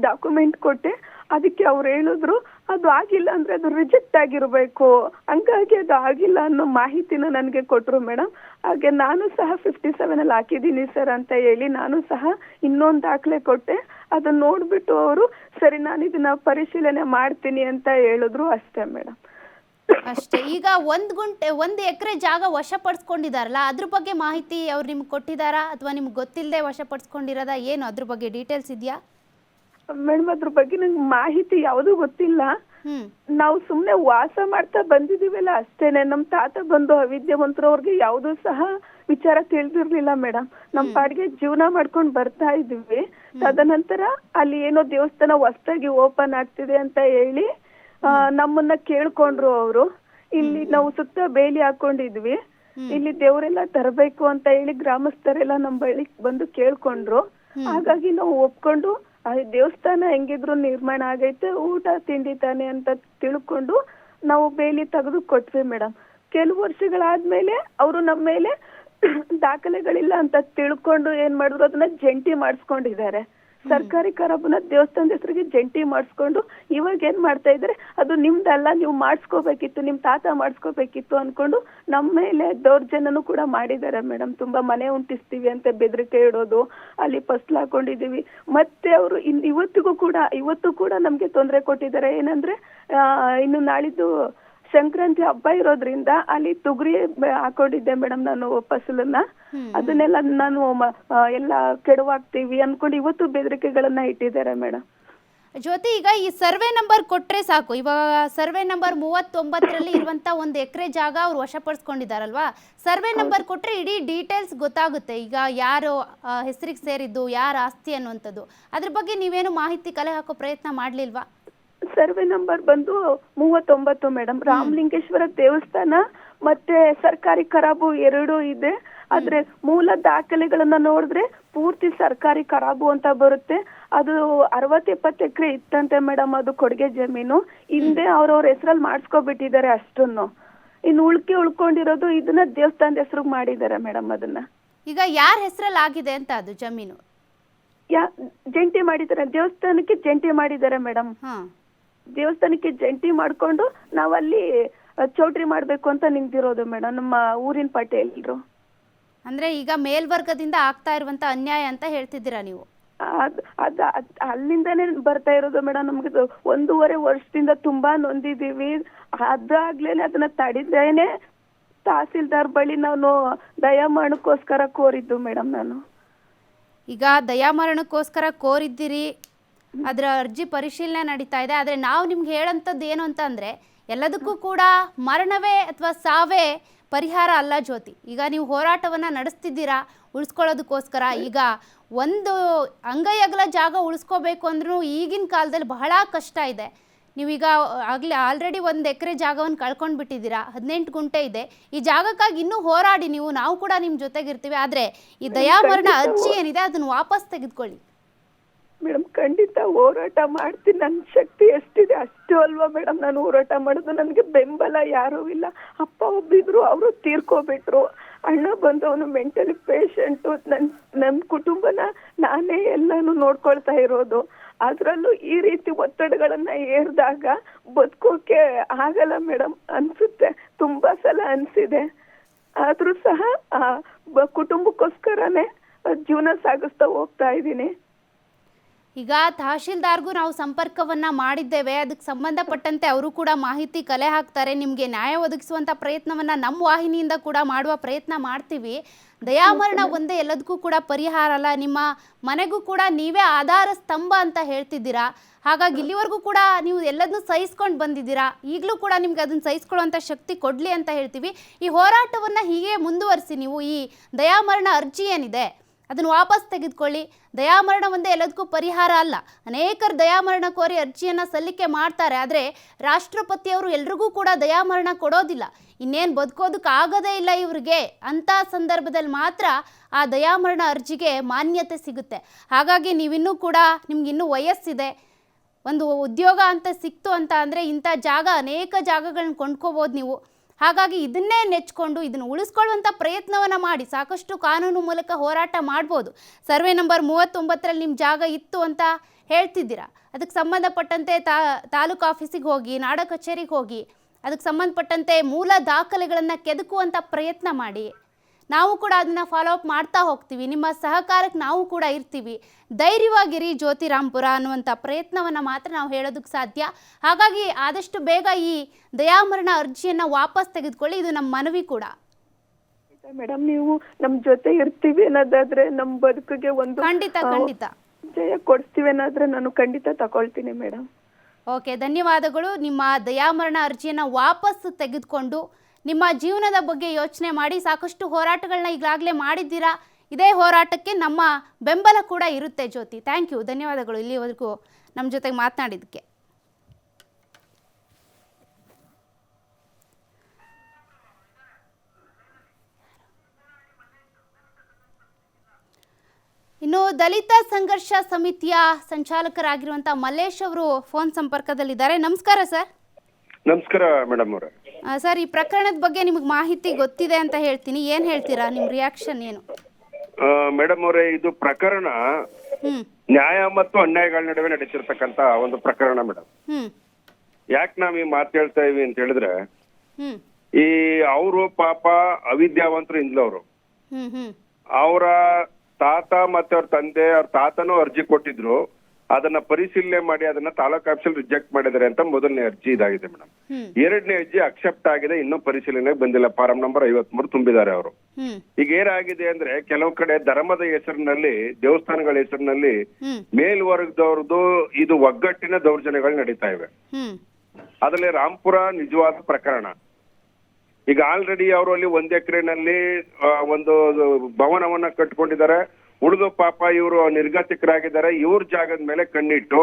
ಡಾಕ್ಯುಮೆಂಟ್ ಕೊಟ್ಟೆ. ಅದಕ್ಕೆ ಅವ್ರು ಹೇಳಿದ್ರು. ಅದು ಆಗಿಲ್ಲ ಅಂದ್ರೆ ಅದು ರಿಜೆಕ್ಟ್ ಆಗಿರ್ಬೇಕು. ಹಂಗಾಗಿ ಅದು ಆಗಿಲ್ಲ ಅನ್ನೋ ಮಾಹಿತಿನ ನನಗೆ ಕೊಟ್ರು ಮೇಡಮ್ ಹಾಗೆ ನಾನು ಸಹ ಫಿಫ್ಟಿ ಸೆವೆನ್ ಅಲ್ಲಿ ಹಾಕಿದ್ದೀನಿ ಸರ್ ಅಂತ ಹೇಳಿ ನಾನು ಸಹ ಇನ್ನೊಂದು ದಾಖಲೆ ಕೊಟ್ಟೆ. ಅದನ್ನ ನೋಡ್ಬಿಟ್ಟು ಅವರು, ಸರಿ, ನಾನು ಇದನ್ನ ಪರಿಶೀಲನೆ ಮಾಡ್ತೀನಿ ಅಂತ ಹೇಳಿದ್ರು ಅಷ್ಟೇ ಮೇಡಮ್ ಅಷ್ಟೇ. ಈಗ ಒಂದು ಗುಂಟೆ, ಒಂದು ಎಕರೆ ಜಾಗ ವಶಪಡಿಸ್ಕೊಂಡಿದಾರಲ್ಲ, ಅದ್ರ ಬಗ್ಗೆ ಮಾಹಿತಿ ಅವ್ರು ನಿಮ್ಗೆ ಕೊಟ್ಟಿದ್ದಾರಾ ಅಥವಾ ನಿಮ್ಗೆ ಗೊತ್ತಿಲ್ಲದೆ ವಶಪಡಿಸ್ಕೊಂಡಿರೋದಾ? ಏನು? ಅದ್ರ ಬಗ್ಗೆ ಡೀಟೇಲ್ಸ್ ಇದೆಯಾ? ಮೇಡಮ್ ಅದ್ರ ಬಗ್ಗೆ ನಂಗೆ ಮಾಹಿತಿ ಯಾವುದು ಗೊತ್ತಿಲ್ಲ. ನಾವು ಸುಮ್ನೆ ವಾಸ ಮಾಡ್ತಾ ಬಂದಿದೀವಲ್ಲ ಅಷ್ಟೇನೆ. ನಮ್ ತಾತ ಬಂದು ಅವಿದ್ಯಾವಂತರವ್ರಿಗೆ ಅವ್ರಿಗೆ ಯಾವುದೂ ಸಹ ವಿಚಾರ ತಿಳಿದಿರ್ಲಿಲ್ಲ ಮೇಡಮ್. ನಮ್ ಪಾಡಿಗೆ ಜೀವನ ಮಾಡ್ಕೊಂಡ್ ಬರ್ತಾ ಇದ್ವಿ. ತದನಂತರ ಅಲ್ಲಿ ಏನೋ ದೇವಸ್ಥಾನ ಹೊಸದಾಗಿ ಓಪನ್ ಆಗ್ತಿದೆ ಅಂತ ಹೇಳಿ ನಮ್ಮನ್ನ ಕೇಳ್ಕೊಂಡ್ರು ಅವರು. ಇಲ್ಲಿ ನಾವು ಸುತ್ತ ಬೇಲಿ ಹಾಕೊಂಡಿದ್ವಿ. ಇಲ್ಲಿ ದೇವರೆಲ್ಲ ತರಬೇಕು ಅಂತ ಹೇಳಿ ಗ್ರಾಮಸ್ಥರೆಲ್ಲ ನಮ್ ಬಳಿ ಬಂದು ಕೇಳ್ಕೊಂಡ್ರು. ಹಾಗಾಗಿ ನಾವು ಒಪ್ಕೊಂಡು ಆ ದೇವಸ್ಥಾನ ಹೆಂಗಿದ್ರು ನಿರ್ಮಾಣ ಆಗೈತೆ, ಊಟ, ತಿಂಡಿ ತಾನೆ ಅಂತ ತಿಳ್ಕೊಂಡು ನಾವು ಬೇಲಿ ತೆಗೆದು ಕೊಟ್ವಿ ಮೇಡಮ್. ಕೆಲವು ವರ್ಷಗಳಾದ್ಮೇಲೆ ಅವರು ನಮ್ಮ ಮೇಲೆ ದಾಖಲೆಗಳಿಲ್ಲ ಅಂತ ತಿಳ್ಕೊಂಡು ಏನ್ ಮಾಡಿದ್ರು, ಅದನ್ನ ಜಂಟಿ ಮಾಡಿಸ್ಕೊಂಡಿದ್ದಾರೆ. ಸರ್ಕಾರಿ ಕರಬನ ದೇವಸ್ಥಾನದ ಹೆಸರಿಗೆ ಜಂಟಿ ಮಾಡಿಸ್ಕೊಂಡು ಇವಾಗ ಏನ್ ಮಾಡ್ತಾ ಇದ್ದಾರೆ? ಅದು ನಿಮ್ದಲ್ಲ, ನೀವು ಮಾಡಿಸ್ಕೋಬೇಕಿತ್ತು, ನಿಮ್ ತಾತ ಮಾಡಿಸ್ಕೋಬೇಕಿತ್ತು ಅನ್ಕೊಂಡು ನಮ್ಮ ಮೇಲೆ ದೌರ್ಜನ್ಯನು ಕೂಡ ಮಾಡಿದ್ದಾರೆ ಮೇಡಮ್ ತುಂಬಾ ಮನೆ ಉಂಟಿಸ್ತೀವಿ ಅಂತ ಬೆದರಿಕೆ ಇಡೋದು, ಅಲ್ಲಿ ಫಸ್ಲ್ ಹಾಕೊಂಡಿದೀವಿ ಮತ್ತೆ ಅವರು ಇನ್ ಇವತ್ತಿಗೂ ಕೂಡ, ಇವತ್ತು ಕೂಡ ನಮ್ಗೆ ತೊಂದರೆ ಕೊಟ್ಟಿದ್ದಾರೆ. ಏನಂದ್ರೆ ಇನ್ನು ನಾಳಿದ್ದು ಸಂಕ್ರಾಂತಿ ಹಬ್ಬ ಇರೋದ್ರಿಂದ ಅಲ್ಲಿ ತುಗ್ರಿ ಹಾಕೊಂಡಿದ್ದೆ ಮೇಡಮ್ ನಾನು ಫಸಲನ್ನ. ಅದನ್ನೆಲ್ಲ ನಾನು ಎಲ್ಲ ಕೆಡವಾಗ್ತೀವಿ ಅನ್ಕೊಂಡು ಇವತ್ತು ಬೆದರಿಕೆಗಳನ್ನ ಇಟ್ಟಿದ್ದಾರೆ ಮೇಡಮ್. ಜೊತೆ ಈಗ ಈ ಸರ್ವೆ ನಂಬರ್ ಕೊಟ್ರೆ ಸಾಕು. ಇವಾಗ ಸರ್ವೆ ನಂಬರ್ ಮೂವತ್ತೊಂಬತ್ತರಲ್ಲಿ ಇರುವಂತ ಒಂದು ಎಕರೆ ಜಾಗ ಅವ್ರು ವಶಪಡಿಸ್ಕೊಂಡಿದ್ದಾರಲ್ವಾ? ಸರ್ವೆ ನಂಬರ್ ಕೊಟ್ರೆ ಇಡೀ ಡೀಟೇಲ್ಸ್ ಗೊತ್ತಾಗುತ್ತೆ. ಈಗ ಯಾರು ಹೆಸರಿಗೆ ಸೇರಿದ್ದು ಯಾರ ಆಸ್ತಿ ಅನ್ನುವಂಥದ್ದು. ಅದ್ರ ಬಗ್ಗೆ ನೀವೇನು ಮಾಹಿತಿ ಕಲೆ ಹಾಕೋ ಪ್ರಯತ್ನ ಮಾಡ್ಲಿಲ್ವಾ? ಸರ್ವೆ ನಂಬರ್ ಬಂದು ಮೂವತ್ತೊಂಬತ್ತು ಮೇಡಮ್. ರಾಮಲಿಂಗೇಶ್ವರ ದೇವಸ್ಥಾನ ಮತ್ತೆ ಸರ್ಕಾರಿ ಖರಾಬು ಎರಡು ಇದೆ. ಆದ್ರೆ ಮೂಲ ದಾಖಲೆಗಳನ್ನ ನೋಡಿದ್ರೆ ಪೂರ್ತಿ ಸರ್ಕಾರಿ ಖರಾಬು ಅಂತ ಬರುತ್ತೆ. ಅದು ಅರವತ್ ಎಪ್ಪತ್ತು ಎಕರೆ ಇತ್ತಂತೆ ಮೇಡಮ್ ಅದು ಕೊಡುಗೆ ಜಮೀನು. ಹಿಂದೆ ಅವ್ರವ್ರ ಹೆಸರಲ್ಲಿ ಮಾಡಿಸ್ಕೊಬಿಟ್ಟಿದ್ದಾರೆ ಅಷ್ಟನ್ನು. ಇನ್ನು ಉಳ್ಕೆ ಉಳ್ಕೊಂಡಿರೋದು ಇದನ್ನ ದೇವಸ್ಥಾನದ ಹೆಸರು ಮಾಡಿದ್ದಾರೆ ಮೇಡಮ್ ಅದನ್ನ. ಈಗ ಯಾರ ಹೆಸರಲ್ಲಿ ಆಗಿದೆ ಅಂತ ಅದು ಜಮೀನು? ಯಾ ಜಂಟಿ ಮಾಡಿದ್ದಾರೆ. ದೇವಸ್ಥಾನಕ್ಕೆ ಜಂಟಿ ಮಾಡಿದ್ದಾರೆ ಮೇಡಮ್. ದೇವಸ್ಥಾನಕ್ಕೆ ಜಂಟಿ ಮಾಡ್ಕೊಂಡು ನಾವಲ್ಲಿ ಚೌಟ್ರಿ ಮಾಡ್ಬೇಕು ಅಂತ ನಿಂತಿರೋದು ಮೇಡಮ್ ನಮ್ಮ ಊರಿನ ಪಟೇಲ್ರು ಅಂದ್ರೆ ಈಗ ಮೇಲ್ವರ್ಗದಿಂದ ಆಗ್ತಾ ಇರುವಂತ ಅನ್ಯಾಯ ಅಂತ ಹೇಳ್ತಿದ್ದೀರಾ ನೀವು? ಅದು ಅಲ್ಲಿಂದಾನೇ ಬರ್ತಾ ಇರೋದು ಮೇಡಮ್ ನಮ್ಗೆ ಒಂದೂವರೆ ವರ್ಷದಿಂದ ತುಂಬಾ ನೊಂದಿದೀವಿ ಅದಾಗ್ಲೇನೆ ಅದನ್ನ ತಡಿದೇನೆ ತಹಸೀಲ್ದಾರ್ ಬಳಿ ನಾನು ದಯಾಮರಣಕ್ಕೋಸ್ಕರ ಕೋರಿದ್ದು ಮೇಡಮ್ ನಾನು. ಈಗ ದಯಾಮರಣಕ್ಕೋಸ್ಕರ ಕೋರಿದ್ದೀರಿ ಅದರ ಅರ್ಜಿ ಪರಿಶೀಲನೆ ನಡೀತಾ ಇದೆ. ಆದರೆ ನಾವು ನಿಮ್ಗೆ ಹೇಳೋಂಥದ್ದು ಏನು ಅಂತ ಅಂದರೆ ಎಲ್ಲದಕ್ಕೂ ಕೂಡ ಮರಣವೇ ಅಥವಾ ಸಾವೇ ಪರಿಹಾರ ಅಲ್ಲ ಜ್ಯೋತಿ. ಈಗ ನೀವು ಹೋರಾಟವನ್ನು ನಡೆಸ್ತಿದ್ದೀರಾ ಉಳಿಸ್ಕೊಳ್ಳೋದಕ್ಕೋಸ್ಕರ ಈಗ ಒಂದು ಅಂಗೈ ಅಗಲ ಜಾಗ ಉಳಿಸ್ಕೋಬೇಕು ಅಂದ್ರೂ ಈಗಿನ ಕಾಲದಲ್ಲಿ ಬಹಳ ಕಷ್ಟ ಇದೆ. ನೀವೀಗ ಆಗಲೇ ಆಲ್ರೆಡಿ ಒಂದು ಎಕರೆ ಜಾಗವನ್ನು ಕಳ್ಕೊಂಡು ಬಿಟ್ಟಿದ್ದೀರಾ ಹದಿನೆಂಟು ಗುಂಟೆ ಇದೆ. ಈ ಜಾಗಕ್ಕಾಗಿ ಇನ್ನೂ ಹೋರಾಡಿ ನೀವು ನಾವು ಕೂಡ ನಿಮ್ಮ ಜೊತೆಗಿರ್ತೀವಿ. ಆದರೆ ಈ ದಯಾಮರಣ ಅರ್ಜಿ ಏನಿದೆ ಅದನ್ನು ವಾಪಸ್ ತೆಗೆದುಕೊಳ್ಳಿ. ಮೇಡಮ್, ಖಂಡಿತ ಹೋರಾಟ ಮಾಡ್ತೀನಿ. ನನ್ನ ಶಕ್ತಿ ಎಷ್ಟಿದೆ ಅಷ್ಟು ಅಲ್ವಾ ಮೇಡಮ್. ನಾನು ಹೋರಾಟ ಮಾಡೋದು ನನಗೆ ಬೆಂಬಲ ಯಾರೂ ಇಲ್ಲ. ಅಪ್ಪ ಒಬ್ಬಿದ್ರು ಅವರು ತೀರ್ಕೊಬಿಟ್ರು. ಅಣ್ಣ ಬಂದವನು ಮೆಂಟಲಿ ಪೇಷಂಟು. ನನ್ನ ನನ್ನ ಕುಟುಂಬನ ನಾನೇ ಎಲ್ಲಾನು ನೋಡ್ಕೊಳ್ತಾ ಇರೋದು. ಅದರಲ್ಲೂ ಈ ರೀತಿ ಒತ್ತಡಗಳನ್ನ ಏರಿದಾಗ ಬದುಕೋಕೆ ಆಗಲ್ಲ ಮೇಡಮ್. ಅನ್ಸುತ್ತೆ. ತುಂಬಾ ಸಲ ಅನ್ಸಿದೆ. ಆದ್ರೂ ಸಹ ಕುಟುಂಬಕ್ಕೋಸ್ಕರನೇ ಜೀವನ ಸಾಗಿಸ್ತಾ ಹೋಗ್ತಾ ಇದ್ದೀನಿ. ಈಗ ತಹಶೀಲ್ದಾರ್ಗೂ ನಾವು ಸಂಪರ್ಕವನ್ನ ಮಾಡಿದ್ದೇವೆ. ಅದಕ್ಕೆ ಸಂಬಂಧಪಟ್ಟಂತೆ ಅವರು ಕೂಡ ಮಾಹಿತಿ ಕಲೆ ಹಾಕ್ತಾರೆ. ನಿಮಗೆ ನ್ಯಾಯ ಒದಗಿಸುವಂಥ ಪ್ರಯತ್ನವನ್ನ ನಮ್ಮ ವಾಹಿನಿಯಿಂದ ಕೂಡ ಮಾಡುವ ಪ್ರಯತ್ನ ಮಾಡ್ತೀವಿ. ದಯಾಮರಣ ಒಂದೇ ಎಲ್ಲದಕ್ಕೂ ಕೂಡ ಪರಿಹಾರ ಅಲ್ಲ. ನಿಮ್ಮ ಮನೆಗೂ ಕೂಡ ನೀವೇ ಆಧಾರ ಸ್ತಂಭ ಅಂತ ಹೇಳ್ತಿದ್ದೀರಾ. ಹಾಗಾಗಿ ಇಲ್ಲಿವರೆಗೂ ಕೂಡ ನೀವು ಎಲ್ಲದನ್ನೂ ಸಹಿಸ್ಕೊಂಡು ಬಂದಿದ್ದೀರಾ. ಈಗಲೂ ಕೂಡ ನಿಮ್ಗೆ ಅದನ್ನು ಸಹಿಸ್ಕೊಳ್ಳುವಂಥ ಶಕ್ತಿ ಕೊಡಲಿ ಅಂತ ಹೇಳ್ತೀವಿ. ಈ ಹೋರಾಟವನ್ನು ಹೀಗೆ ಮುಂದುವರಿಸಿ ನೀವು ಈ ದಯಾಮರಣ ಅರ್ಜಿ ಏನಿದೆ? ಅದನ್ನು ವಾಪಸ್ ತೆಗೆದುಕೊಳ್ಳಿ. ದಯಾಮರಣ ಒಂದೇ ಎಲ್ಲದಕ್ಕೂ ಪರಿಹಾರ ಅಲ್ಲ. ಅನೇಕರು ದಯಾಮರಣ ಕೋರಿ ಅರ್ಜಿಯನ್ನು ಸಲ್ಲಿಕೆ ಮಾಡ್ತಾರೆ. ಆದರೆ ರಾಷ್ಟ್ರಪತಿಯವರು ಎಲ್ರಿಗೂ ಕೂಡ ದಯಾಮರಣ ಕೊಡೋದಿಲ್ಲ. ಇನ್ನೇನು ಬದುಕೋದಕ್ಕೆ ಆಗೋದೇ ಇಲ್ಲ ಇವರಿಗೆ. ಅಂಥ ಸಂದರ್ಭದಲ್ಲಿ ಮಾತ್ರ ಆ ದಯಾಮರಣ ಅರ್ಜಿಗೆ ಮಾನ್ಯತೆ ಸಿಗುತ್ತೆ. ಹಾಗಾಗಿ ನೀವಿನ್ನೂ ಕೂಡ ನಿಮ್ಗಿನ್ನೂ ವಯಸ್ಸಿದೆ. ಒಂದು ಉದ್ಯೋಗ ಅಂತ ಸಿಕ್ತು ಅಂತ ಅಂದರೆ ಇಂಥ ಜಾಗ ಅನೇಕ ಜಾಗಗಳನ್ನ ಕೊಂಡ್ಕೋಬೋದು ನೀವು. ಹಾಗಾಗಿ ಇದನ್ನೇ ನೆಚ್ಕೊಂಡು ಇದನ್ನು ಉಳಿಸ್ಕೊಳ್ಳುವಂಥ ಪ್ರಯತ್ನವನ್ನು ಮಾಡಿ, ಸಾಕಷ್ಟು ಕಾನೂನು ಮೂಲಕ ಹೋರಾಟ ಮಾಡ್ಬೋದು. ಸರ್ವೆ ನಂಬರ್ ಮೂವತ್ತೊಂಬತ್ತರಲ್ಲಿ ನಿಮ್ಮ ಜಾಗ ಇತ್ತು ಅಂತ ಹೇಳ್ತಿದ್ದೀರಾ? ಅದಕ್ಕೆ ಸಂಬಂಧಪಟ್ಟಂತೆ ತಾ, ತಾಲೂಕು ಆಫೀಸಿಗೆ ಹೋಗಿ, ನಾಡ ಕಚೇರಿಗೆ ಹೋಗಿ, ಅದಕ್ಕೆ ಸಂಬಂಧಪಟ್ಟಂತೆ ಮೂಲ ದಾಖಲೆಗಳನ್ನು ಕೆದಕುವಂಥ ಪ್ರಯತ್ನ ಮಾಡಿ. ನಾವು ಕೂಡ ಅದನ್ನು ಫಾಲೋ ಅಪ್ ಮಾಡ್ತಾ ಹೋಗ್ತೀವಿ. ನಿಮ್ಮ ಸಹಕಾರಕ್ಕೆ ನಾವು ಕೂಡ ಇರ್ತೀವಿ. ಧೈರ್ಯವಾಗಿರಿ ಜ್ಯೋತಿರಾಮ್ಪುರ ಅನ್ನುವಂಥ ಪ್ರಯತ್ನವನ್ನು ಮಾತ್ರ ನಾವು ಹೇಳೋದಕ್ಕೆ ಸಾಧ್ಯ. ಹಾಗಾಗಿ ಆದಷ್ಟು ಬೇಗ ಈ ದಯಾಮರಣ ಅರ್ಜಿಯನ್ನು ವಾಪಸ್ ತೆಗೆದುಕೊಳ್ಳಿ. ಇದು ನಮ್ಮ ಮನವಿ ಕೂಡ. ಮೇಡಮ್ ನೀವು ನಮ್ ಜೊತೆ ಇರ್ತೀವಿ ಅನ್ನೋದಾದ್ರೆ ನಮ್ ಬದುಕಿಗೆ ಒಂದು ಖಂಡಿತ ಖಂಡಿತ. ಜಯ ಕೊಡ್ತೀವಿ ಅನ್ನೋದ್ರೆ ನಾನು ಖಂಡಿತ ತಗೊಳ್ತೀನಿ ಮೇಡಮ್ ಓಕೆ ಧನ್ಯವಾದಗಳು. ನಿಮ್ಮ ದಯಾಮರಣ ಅರ್ಜಿಯನ್ನ ವಾಪಸ್ ತೆಗೆದುಕೊಂಡು ನಿಮ್ಮ ಜೀವನದ ಬಗ್ಗೆ ಯೋಚನೆ ಮಾಡಿ, ಸಾಕಷ್ಟು ಹೋರಾಟಗಳನ್ನ ಈಗಾಗಲೇ ಮಾಡಿದ್ದೀರಾ? ಇದೇ ಹೋರಾಟಕ್ಕೆ ನಮ್ಮ ಬೆಂಬಲ ಕೂಡ ಇರುತ್ತೆ ಜ್ಯೋತಿ. ಥ್ಯಾಂಕ್ ಯು ಧನ್ಯವಾದಗಳು ಇಲ್ಲಿವರೆಗೂ ನಮ್ಮ ಜೊತೆಗೆ ಮಾತನಾಡಿದ್ದಕ್ಕೆ. ಇನ್ನು ದಲಿತ ಸಂಘರ್ಷ ಸಮಿತಿಯ ಸಂಚಾಲಕರಾಗಿರುವಂಥ ಮಲ್ಲೇಶ್ ಅವರು ಫೋನ್ ಸಂಪರ್ಕದಲ್ಲಿದ್ದಾರೆ. ನಮಸ್ಕಾರ ಸರ್. ನಮಸ್ಕಾರ ಮೇಡಮ್ ಅವರೇ. ಸರ್ ಈ ಪ್ರಕರಣದ ಬಗ್ಗೆ ನಿಮಗೆ ಮಾಹಿತಿ ಗೊತ್ತಿದೆ ಅಂತ ಹೇಳ್ತೀನಿ. ಏನ್ ಹೇಳ್ತೀರಾ? ನಿಮ್ ರಿಯಾಕ್ಷನ್ ಏನು? ಮೇಡಮ್ ಅವರೇ ಇದು ಪ್ರಕರಣ ನ್ಯಾಯ ಮತ್ತು ಅನ್ಯಾಯಗಳ ನಡುವೆ ನಡೀತಿರ್ತಕ್ಕಂತ ಒಂದು ಪ್ರಕರಣ ಮೇಡಮ್ ಹ್ಮ್. ಯಾಕೆ ನಾವ್ ಈ ಮಾತು ಹೇಳ್ತಾ ಇವಿ ಅಂತ ಹೇಳಿದ್ರೆ ಈ ಅವರು ಪಾಪ ಅವಿದ್ಯಾವಂತರು ಇಂದ್ಲವರು. ಅವರ ತಾತ ಮತ್ತೆ ಅವ್ರ ತಂದೆ ಅವ್ರ ತಾತನೂ ಅರ್ಜಿ ಕೊಟ್ಟಿದ್ರು. ಅದನ್ನ ಪರಿಶೀಲನೆ ಮಾಡಿ ಅದನ್ನ ತಾಲೂಕ್ ಆಫೀಸಲ್ಲಿ ರಿಜೆಕ್ಟ್ ಮಾಡಿದ್ದಾರೆ ಅಂತ ಮೊದಲನೇ ಅರ್ಜಿ ಇದಾಗಿದೆ ಮೇಡಮ್ ಎರಡನೇ ಅರ್ಜಿ ಅಕ್ಸೆಪ್ಟ್ ಆಗಿದೆ ಇನ್ನೂ ಪರಿಶೀಲನೆಗೆ ಬಂದಿಲ್ಲ. ಫಾರಂ ನಂಬರ್ ಐವತ್ಮೂರು ತುಂಬಿದ್ದಾರೆ ಅವರು. ಈಗ ಏನಾಗಿದೆ ಅಂದ್ರೆ ಕೆಲವು ಕಡೆ ಧರ್ಮದ ಹೆಸರಿನಲ್ಲಿ ದೇವಸ್ಥಾನಗಳ ಹೆಸರಿನಲ್ಲಿ ಮೇಲ್ವರ್ಗದವ್ರದ್ದು ಇದು ಒಗ್ಗಟ್ಟಿನ ದೌರ್ಜನ್ಯಗಳು ನಡೀತಾ ಇವೆ. ಅದರಲ್ಲಿ ರಾಂಪುರ ನಿಜವಾದ ಪ್ರಕರಣ. ಈಗ ಆಲ್ರೆಡಿ ಅವರು ಅಲ್ಲಿ ಒಂದ್ ಎಕರೆನಲ್ಲಿ ಒಂದು ಭವನವನ್ನ ಕಟ್ಕೊಂಡಿದ್ದಾರೆ. ಉಳಿದು ಪಾಪ ಇವರು ನಿರ್ಗತಿಕರಾಗಿದ್ದಾರೆ ಇವ್ರ ಜಾಗದ ಮೇಲೆ ಕಣ್ಣಿಟ್ಟು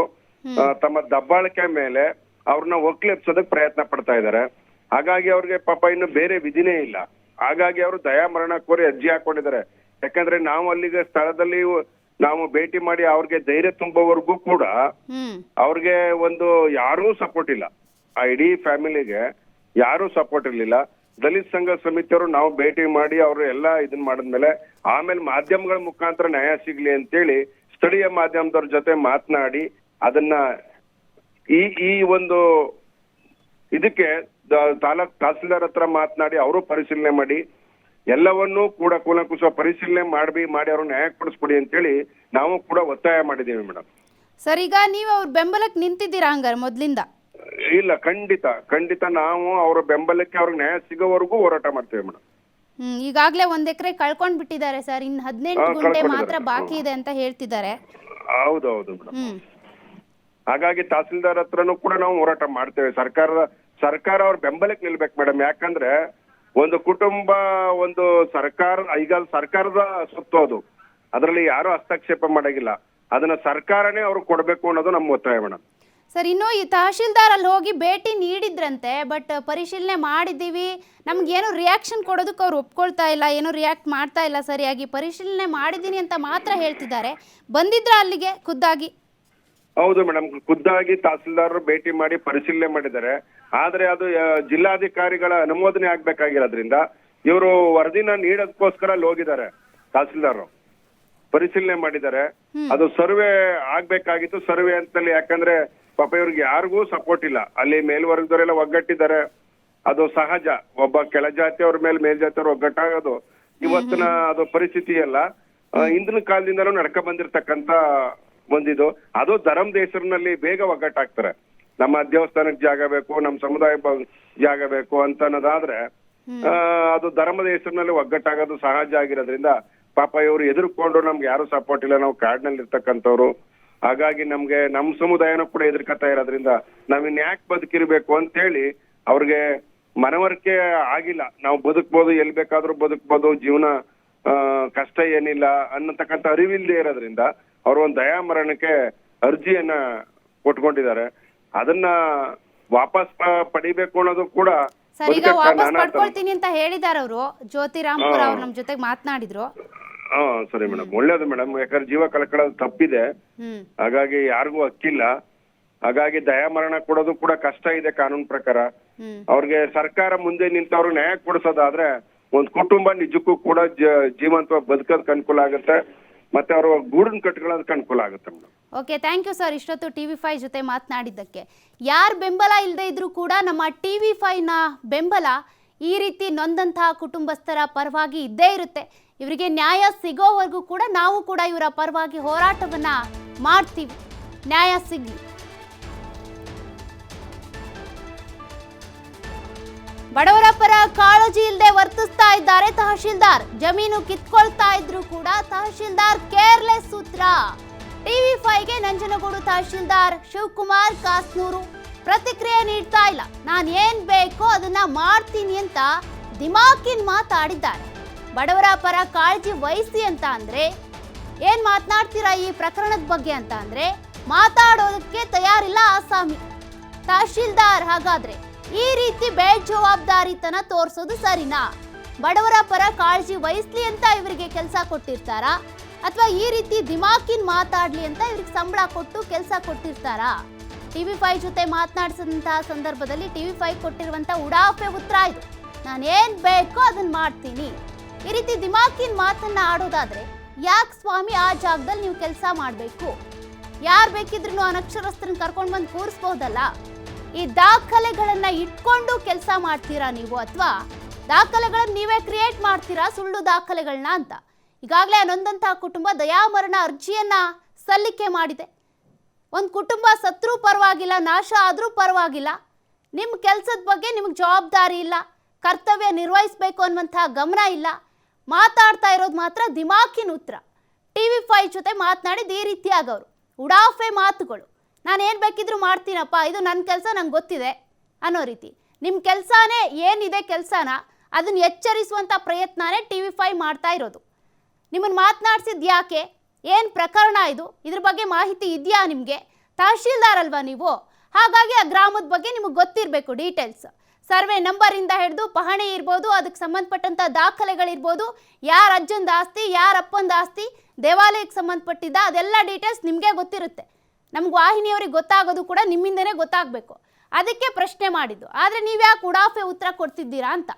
ತಮ್ಮ ದಬ್ಬಾಳಿಕೆ ಮೇಲೆ ಅವ್ರನ್ನ ಒಕ್ಲೆಪ್ಸೋದಕ್ ಪ್ರಯತ್ನ ಪಡ್ತಾ ಇದ್ದಾರೆ. ಹಾಗಾಗಿ ಅವ್ರಿಗೆ ಪಾಪ ಇನ್ನು ಬೇರೆ ವಿಧಿನೇ ಇಲ್ಲ. ಹಾಗಾಗಿ ಅವರು ದಯಾಮರಣ ಕೋರಿ ಅರ್ಜಿ ಹಾಕೊಂಡಿದ್ದಾರೆ. ಯಾಕಂದ್ರೆ ನಾವು ಅಲ್ಲಿಗೆ ಸ್ಥಳದಲ್ಲಿ ನಾವು ಭೇಟಿ ಮಾಡಿ ಅವ್ರಿಗೆ ಧೈರ್ಯ ತುಂಬುವವರೆಗೂ ಕೂಡ ಅವ್ರಿಗೆ ಒಂದು ಯಾರೂ ಸಪೋರ್ಟ್ ಇಲ್ಲ. ಆ ಇಡೀ ಫ್ಯಾಮಿಲಿಗೆ ಯಾರೂ ಸಪೋರ್ಟ್ ಇರ್ಲಿಲ್ಲ. ದಲಿತ ಸಂಘ ಸಮಿತಿಯವರು ನಾವು ಭೇಟಿ ಮಾಡಿ ಅವರು ಎಲ್ಲ ಇದನ್ನ ಮಾಡಿದ್ಮೇಲೆ ಆಮೇಲೆ ಮಾಧ್ಯಮಗಳ ಮುಖಾಂತರ ನ್ಯಾಯ ಸಿಗ್ಲಿ ಅಂತೇಳಿ ಸ್ಥಳೀಯ ಮಾಧ್ಯಮದವ್ರ ಜೊತೆ ಮಾತನಾಡಿ ಅದನ್ನ ಈ ಈ ಒಂದು ಇದಕ್ಕೆ ತಾಲೂಕ್ ತಹಸೀಲ್ದಾರ್ ಹತ್ರ ಮಾತನಾಡಿ ಅವರು ಪರಿಶೀಲನೆ ಮಾಡಿ ಎಲ್ಲವನ್ನೂ ಕೂಡ ಕೂಲಂಕುಷ ಪರಿಶೀಲನೆ ಮಾಡಿ ಮಾಡಿ ಅವ್ರನ್ನ ನ್ಯಾಯ ಕೊಡಿಸ್ಕೊಡಿ ಅಂತೇಳಿ ನಾವು ಕೂಡ ಒತ್ತಾಯ ಮಾಡಿದ್ದೀವಿ ಮೇಡಮ್. ಸರ್, ಈಗ ನೀವು ಅವ್ರ ಬೆಂಬಲಕ್ಕೆ ನಿಂತಿದ್ದೀರಾ ಹಂಗಾರೆ ಮೊದಲಿಂದ? ಇಲ್ಲ ಖಂಡಿತ ಖಂಡಿತ ನಾವು ಅವರ ಬೆಂಬಲಕ್ಕೆ ಅವ್ರಿಗೆ ನ್ಯಾಯ ಸಿಗೋವರೆಗೂ ಹೋರಾಟ ಮಾಡ್ತೇವೆ ಮೇಡಮ್. ಈಗಾಗಲೇ ಒಂದ್ ಎಕರೆ ಕಳ್ಕೊಂಡ್ ಬಿಟ್ಟಿದ್ದಾರೆ ಸರ್. ಇನ್ ಹದಿನೆಂಟು ಗುಂಟೆ ಮಾತ್ರ ಬಾಕಿ ಇದೆ ಅಂತ ಹೇಳ್ತಿದ್ದಾರೆ. ಹೌದೌದು ಮೇಡಮ್. ಹ್ಮ್. ಹಾಗಾಗಿ ತಹಸೀಲ್ದಾರ್ ಹತ್ರನೂ ಕೂಡ ನಾವು ಹೋರಾಟ ಮಾಡ್ತೇವೆ. ಸರ್ಕಾರ ಸರ್ಕಾರ ಅವ್ರ ಬೆಂಬಲಕ್ಕೆ ನಿಲ್ಬೇಕು ಮೇಡಮ್. ಯಾಕಂದ್ರೆ ಒಂದು ಕುಟುಂಬ ಒಂದು ಸರ್ಕಾರ ಈಗ ಸರ್ಕಾರದ ಸ್ವತ್ತು ಅದು. ಅದರಲ್ಲಿ ಯಾರು ಹಸ್ತಕ್ಷೇಪ ಮಾಡಂಗಿಲ್ಲ. ಅದನ್ನ ಸರ್ಕಾರನೇ ಅವ್ರಿಗೆ ಕೊಡ್ಬೇಕು ಅನ್ನೋದು ನಮ್ಮ ಒತ್ತಾಯ ಮೇಡಮ್. ಸರ್ ಇನ್ನು ಈ ತಹಶೀಲ್ದಾರ್ ಅಲ್ಲಿ ಹೋಗಿ ಭೇಟಿ ನೀಡಿದ್ರಂತೆ ಬಟ್ ಪರಿಶೀಲನೆ ಮಾಡಿದ್ದೀವಿ. ಏನು ರಿಯಾಕ್ಷನ್ ಕೊಡೋದಕ್ಕೆ ಅವ್ರು ಒಪ್ಕೊಳ್ತಾ ಇಲ್ಲ ಏನು ರಿಯಾಕ್ಟ್ ಮಾಡ್ತಾ ಇಲ್ಲ ಸರಿಯಾಗಿ. ಪರಿಶೀಲನೆ ಮಾಡಿದ್ದೀನಿ ಅಂತ ಮಾತ್ರ ಹೇಳ್ತಿದ್ದಾರೆ. ಬಂದಿದ್ರ ಅಲ್ಲಿಗೆ ಖುದ್ದಾಗಿ? ಹೌದು ಮೇಡಮ್ ಖುದ್ದಾಗಿ ತಹಸೀಲ್ದಾರರು ಭೇಟಿ ಮಾಡಿ ಪರಿಶೀಲನೆ ಮಾಡಿದ್ದಾರೆ. ಆದ್ರೆ ಅದು ಜಿಲ್ಲಾಧಿಕಾರಿಗಳ ಅನುಮೋದನೆ ಆಗ್ಬೇಕಾಗಿರೋದ್ರಿಂದ ಇವರು ವರದಿನ ನೀಡೋದಕ್ಕೋಸ್ಕರ ಅಲ್ಲಿ ಹೋಗಿದ್ದಾರೆ ತಹಸೀಲ್ದಾರ್ ಪರಿಶೀಲನೆ ಮಾಡಿದ್ದಾರೆ. ಅದು ಸರ್ವೆ ಆಗ್ಬೇಕಾಗಿತ್ತು. ಸರ್ವೆ ಅಂತಲ್ಲಿ ಯಾಕಂದ್ರೆ ಪಾಪ ಇವ್ರಿಗೆ ಯಾರಿಗೂ ಸಪೋರ್ಟ್ ಇಲ್ಲ. ಅಲ್ಲಿ ಮೇಲ್ವರ್ಗದವರೆಲ್ಲ ಒಗ್ಗಟ್ಟಿದ್ದಾರೆ. ಅದು ಸಹಜ. ಒಬ್ಬ ಕೆಳಜಾತಿಯವ್ರ ಮೇಲೆ ಮೇಲ್ಜಾತಿಯವ್ರು ಒಗ್ಗಟ್ಟಾಗೋದು. ಇವತ್ತಿನ ಅದು ಪರಿಸ್ಥಿತಿ ಅಲ್ಲ. ಆ, ಹಿಂದಿನ ಕಾಲದಿಂದಲೂ ನಡ್ಕ ಬಂದಿರತಕ್ಕಂತ ಒಂದಿದು. ಅದು ಧರ್ಮದ ಹೆಸರಿನಲ್ಲಿ ಬೇಗ ಒಗ್ಗಟ್ಟಾಗ್ತಾರೆ. ನಮ್ಮ ದೇವಸ್ಥಾನಕ್ಕೆ ಜಾಗ ಬೇಕು ನಮ್ಮ ಸಮುದಾಯ ಜಾಗ ಬೇಕು ಅಂತ ಅನ್ನೋದಾದ್ರೆ ಆ, ಅದು ಧರ್ಮದ ಹೆಸರಿನಲ್ಲಿ ಒಗ್ಗಟ್ಟಾಗೋದು ಸಹಜ ಆಗಿರೋದ್ರಿಂದ ಪಾಪ ಇವರು ಎದುರ್ಕೊಂಡು ನಮ್ಗೆ ಯಾರು ಸಪೋರ್ಟ್ ಇಲ್ಲ. ನಾವು ಕಾಡ್ನಲ್ಲಿ ಇರ್ತಕ್ಕಂಥವ್ರು ಹಾಗಾಗಿ ನಮ್ಗೆ ನಮ್ ಸಮುದಾಯನೂ ಕೂಡ ಎದುರ್ಕತಾ ಇರೋದ್ರಿಂದ ನಾವಿನ್ ಯಾಕೆ ಬದುಕಿರ್ಬೇಕು ಅಂತ ಹೇಳಿ ಅವ್ರಿಗೆ ಮನವರಿಕೆ ಆಗಿಲ್ಲ. ನಾವು ಬದುಕ್ಬೋದು ಎಲ್ಲಿ ಬೇಕಾದ್ರೂ ಬದುಕ್ಬೋದು ಜೀವನ ಕಷ್ಟ ಏನಿಲ್ಲ ಅನ್ನತಕ್ಕಂಥ ಅರಿವಿಲ್ಲದೆ ಇರೋದ್ರಿಂದ ಅವರು ಒಂದು ದಯಾಮರಣಕ್ಕೆ ಅರ್ಜಿಯನ್ನ ಕೊಟ್ಕೊಂಡಿದ್ದಾರೆ. ಅದನ್ನ ವಾಪಸ್ ಪಡಿಬೇಕು ಅನ್ನೋದು ಕೂಡ ಸರ್ ಈಗ ವಾಪಸ್ ಪಡ್ಕೊಳ್ತೀನಿ ಅಂತ ಹೇಳಿದಾರ ಅವರು ಜ್ಯೋತಿರಾಮ್ಪುರ್ ಅವ್ರು ನಮ್ ಜೊತೆಗೆ ಮಾತನಾಡಿದ್ರು. ಹಾ ಸರಿ ಮೇಡಮ್ ಒಳ್ಳೇದು ಮೇಡಮ್ ಯಾಕಂದ್ರೆ ಜೀವ ಕಳ್ಕೊಳ್ಳೋದು ತಪ್ಪಿದೆ. ಹಾಗಾಗಿ ಯಾರಿಗೂ ಹಕ್ಕಿಲ್ಲ ಹಾಗಾಗಿ ದಯಾಮರಣ ಕೊಡೋದು ಕೂಡ ಕಷ್ಟ ಇದೆ ಕಾನೂನು ಪ್ರಕಾರ. ಅವ್ರಿಗೆ ಸರ್ಕಾರ ಮುಂದೆ ನಿಂತವ್ರು ನ್ಯಾಯ ಕೊಡಿಸೋದಾದ್ರೆ ಒಂದ್ ಕುಟುಂಬ ನಿಜಕ್ಕೂ ಕೂಡ ಜೀವಂತ ಜೀವಂತವಾಗಿ ಬದುಕೋದಕ್ಕೆ ಅನುಕೂಲ ಆಗುತ್ತೆ. ಮತ್ತೆ ಅವ್ರ ಗೂಡನ್ ಕಟ್ಕೊಳ್ಳೋದಕ್ಕೆ ಅನುಕೂಲ ಆಗುತ್ತೆ madam okay thank you sir ಇಷ್ಟೊತ್ತು ಟಿ ವಿ ಫೈ ಜೊತೆ ಮಾತನಾಡಿದ್ದಕ್ಕೆ. ಯಾರ ಬೆಂಬಲ ಇಲ್ಲದೆ ಇದ್ರೂ ಕೂಡ ನಮ್ಮ ಟಿ ವಿ ಫೈನ ಬೆಂಬಲ ಈ ರೀತಿ ನೊಂದಂತಹ ಕುಟುಂಬಸ್ಥರ ಪರವಾಗಿ ಇದ್ದೇ ಇರುತ್ತೆ. ಇವರಿಗೆ ನ್ಯಾಯ ಸಿಗೋವರೆಗೂ ಕೂಡ ನಾವು ಕೂಡ ಇವರ ಪರವಾಗಿ ಹೋರಾಟವನ್ನ ಮಾಡ್ತೀವಿ. ನ್ಯಾಯ ಸಿಗಲಿ. ಬಡವರ ಪರ ಕಾಳಜಿ ಇಲ್ಲದೆ ವರ್ತಿಸ್ತಾ ಇದ್ದಾರೆ ತಹಶೀಲ್ದಾರ್. ಜಮೀನು ಕಿತ್ಕೊಳ್ತಾ ಇದ್ರು ಕೂಡ ತಹಶೀಲ್ದಾರ್ ಕೇರ್ಲೆಸ್ ಸೂತ್ರ. ಟಿವಿ ಫೈವ್ಗೆ ನಂಜನಗೂಡು ತಹಶೀಲ್ದಾರ್ ಶಿವಕುಮಾರ್ ಕಾಸ್ನೂರು ಪ್ರತಿಕ್ರಿಯೆ ನೀಡ್ತಾ ಇಲ್ಲ. ನಾನು ಏನ್ ಬೇಕೋ ಅದನ್ನ ಮಾಡ್ತೀನಿ ಅಂತ ದಿಮಾಕಿನ್ ಮಾತಾಡಿದ್ದಾರೆ. ಬಡವರ ಪರ ಕಾಳಜಿ ವಹಿಸಿ ಅಂತ ಅಂದ್ರೆ, ಏನ್ ಮಾತನಾಡ್ತೀರಾ ಈ ಪ್ರಕರಣದ ಬಗ್ಗೆ ಅಂತ ಅಂದ್ರೆ, ಮಾತಾಡೋದಕ್ಕೆ ತಯಾರಿಲ್ಲ ಆಸಾಮಿ. ತಹಶೀಲ್ದಾರ್ ಹಾಗಾದ್ರೆ ಈ ರೀತಿ ಬೇಜವಾಬ್ದಾರಿತನ ತೋರಿಸೋದು ಸರಿನಾ? ಬಡವರ ಪರ ಕಾಳಜಿ ವಹಿಸ್ಲಿ ಅಂತ ಇವರಿಗೆ ಕೆಲಸ ಕೊಟ್ಟಿರ್ತಾರಾ? ಅಥವಾ ಈ ರೀತಿ ದಿಮಾಕಿನ್ ಮಾತಾಡ್ಲಿ ಅಂತ ಇವ್ರಿಗೆ ಸಂಬಳ ಕೊಟ್ಟು ಕೆಲಸ ಕೊಟ್ಟಿರ್ತಾರಾ? ಟಿವಿ ಫೈವ್ ಜೊತೆ ಮಾತನಾಡಿಸಿದಂತಹ ಸಂದರ್ಭದಲ್ಲಿ ಟಿವಿ ಫೈವ್ ಕೊಟ್ಟಿರುವಂತ ಉಡಾಫೆ ಉತ್ತರ ಇದು. ನಾನೇನ್ ಬೇಕೋ ಅದನ್ನ ಮಾಡ್ತೀನಿ. ಈ ರೀತಿ ದಿಮಾಕಿನ ಮಾತನ್ನ ಆಡೋದಾದ್ರೆ ಯಾಕೆ ಸ್ವಾಮಿ ಆ ಜಾಗದಲ್ಲಿ ನೀವು ಕೆಲಸ ಮಾಡಬೇಕು? ಯಾರು ಬೇಕಿದ್ರು ಅನಕ್ಷರಸ್ಥರನ್ನ ಕರ್ಕೊಂಡು ಬಂದು ಕೂರಿಸ್ಬೋದಲ್ಲ? ಈ ದಾಖಲೆಗಳನ್ನ ಇಟ್ಕೊಂಡು ಕೆಲಸ ಮಾಡ್ತೀರಾ ನೀವು ಅಥವಾ ದಾಖಲೆಗಳನ್ನ ನೀವೇ ಕ್ರಿಯೇಟ್ ಮಾಡ್ತೀರಾ ಸುಳ್ಳು ದಾಖಲೆಗಳನ್ನ ಅಂತ? ಈಗಾಗಲೇ ನೊಂದಂತಹ ಕುಟುಂಬ ದಯಾಮರಣ ಅರ್ಜಿಯನ್ನ ಸಲ್ಲಿಕೆ ಮಾಡಿದೆ. ಒಂದು ಕುಟುಂಬ ಸತ್ರೂ ಪರವಾಗಿಲ್ಲ, ನಾಶ ಆದರೂ ಪರವಾಗಿಲ್ಲ. ನಿಮ್ಮ ಕೆಲಸದ ಬಗ್ಗೆ ನಿಮಗೆ ಜವಾಬ್ದಾರಿ ಇಲ್ಲ. ಕರ್ತವ್ಯ ನಿರ್ವಹಿಸಬೇಕು ಅನ್ನುವಂತಹ ಗಮನ ಇಲ್ಲ. ಮಾತಾಡ್ತಾ ಇರೋದು ಮಾತ್ರ ದಿಮಾಕಿನ ಉತ್ತರ ಟಿ ವಿ ಫೈವ್ ಜೊತೆ ಮಾತನಾಡಿದ ಈ ರೀತಿಯಾಗವರು ಉಡಾಫೆ ಮಾತುಗಳು. ನಾನು ಏನು ಬೇಕಿದ್ರು ಮಾಡ್ತೀನಪ್ಪ, ಇದು ನನ್ನ ಕೆಲಸ, ನಂಗೆ ಗೊತ್ತಿದೆ ಅನ್ನೋ ರೀತಿ. ನಿಮ್ಮ ಕೆಲಸನೇ ಏನಿದೆ ಕೆಲಸನ ಅದನ್ನು ಎಚ್ಚರಿಸುವಂಥ ಪ್ರಯತ್ನನೇ ಟಿ ವಿ ಫೈವ್ ಮಾಡ್ತಾ ಇರೋದು. ನಿಮ್ಮನ್ನು ಮಾತನಾಡ್ಸಿದ್ದು ಯಾಕೆ? ಏನು ಪ್ರಕರಣ ಇದು? ಇದ್ರ ಬಗ್ಗೆ ಮಾಹಿತಿ ಇದೆಯಾ ನಿಮಗೆ? ತಹಶೀಲ್ದಾರ್ ಅಲ್ವಾ ನೀವು? ಹಾಗಾಗಿ ಆ ಗ್ರಾಮದ ಬಗ್ಗೆ ನಿಮಗೆ ಗೊತ್ತಿರಬೇಕು ಡೀಟೇಲ್ಸ್. ಸರ್ವೆ ನಂಬರಿಂದ ಹಿಡಿದು ಪಹಣಿ ಇರ್ಬೋದು, ಅದಕ್ಕೆ ಸಂಬಂಧಪಟ್ಟಂಥ ದಾಖಲೆಗಳಿರ್ಬೋದು. ಯಾರ ಅಜ್ಜಂದ ಆಸ್ತಿ, ಯಾರ ಅಪ್ಪಂದ ಆಸ್ತಿ, ದೇವಾಲಯಕ್ಕೆ ಸಂಬಂಧಪಟ್ಟಿದ್ದ ಅದೆಲ್ಲ ಡೀಟೇಲ್ಸ್ ನಿಮಗೆ ಗೊತ್ತಿರುತ್ತೆ. ನಮ್ಗೆ ವಾಹಿನಿಯವ್ರಿಗೆ ಗೊತ್ತಾಗೋದು ಕೂಡ ನಿಮ್ಮಿಂದನೇ ಗೊತ್ತಾಗಬೇಕು. ಅದಕ್ಕೆ ಪ್ರಶ್ನೆ ಮಾಡಿದ್ದು. ಆದರೆ ನೀವು ಯಾಕೆ ಉಡಾಫೆ ಉತ್ತರ ಕೊಡ್ತಿದ್ದೀರಾ ಅಂತ.